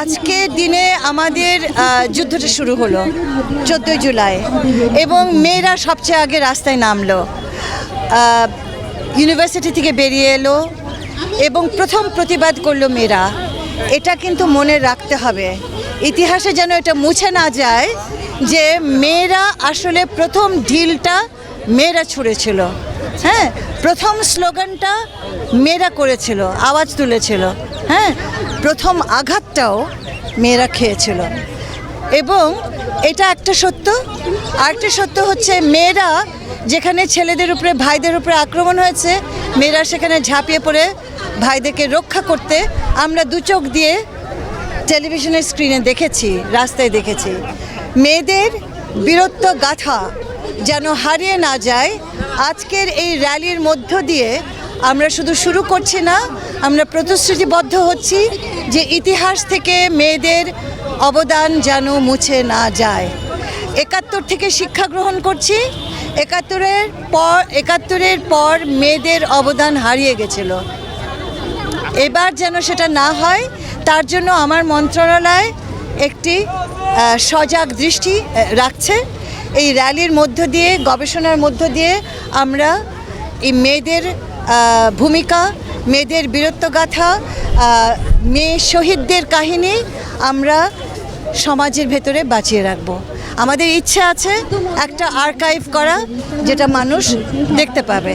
আজকের দিনে আমাদের যুদ্ধটা শুরু হলো, চোদ্দোই জুলাই, এবং মেয়েরা সবচেয়ে আগে রাস্তায় নামলো। ইউনিভার্সিটি থেকে বেরিয়ে এলো, এবং প্রথম প্রতিবাদ করল মেয়েরা। এটা কিন্তু মনে রাখতে হবে। ইতিহাসে যেন এটা মুছে না যায় যে মেয়েরা আসলে প্রথম ঢিলটা মেয়েরা ছুঁড়েছিল। হ্যাঁ প্রথম স্লোগানটা মেয়েরা করেছিল, আওয়াজ তুলেছিল। হ্যাঁ প্রথম আঘাতটাও মেয়েরা খেয়েছিল। এবং এটা একটা সত্য, আরেকটা সত্য হচ্ছে মেয়েরা যেখানে ছেলেদের উপরে, ভাইদের উপরে আক্রমণ হয়েছে, মেয়েরা সেখানে ঝাঁপিয়ে পড়ে ভাইদেরকে রক্ষা করতে আমরা দু চোখ দিয়ে টেলিভিশনের স্ক্রিনে দেখেছি, রাস্তায় দেখেছি। মেয়েদের বীরত্ব গাথা যেন হারিয়ে না যায় আজকের এই র্যালির মধ্য দিয়ে আমরা শুধু শুরু করছি না, আমরা প্রতিশ্রুতিবদ্ধ হচ্ছি যে ইতিহাস থেকে মেয়েদের অবদান যেন মুছে না যায়। একাত্তর থেকে শিক্ষা গ্রহণ করছি, একাত্তরের পর একাত্তরের পর মেয়েদের অবদান হারিয়ে গেছিল। এবার যেন সেটা না হয়, তার জন্য আমার মন্ত্রণালয় একটি সজাগ দৃষ্টি রাখছে। এই র্যালির মধ্য দিয়ে, গবেষণার মধ্য দিয়ে আমরা এই মেয়েদের ভূমিকা, মেয়েদের বীরত্বগাথা মেয়ে শহীদদের কাহিনী আমরা সমাজের ভেতরে বাঁচিয়ে রাখব। আমাদের ইচ্ছে আছে একটা আর্কাইভ করা, যেটা মানুষ দেখতে পাবে।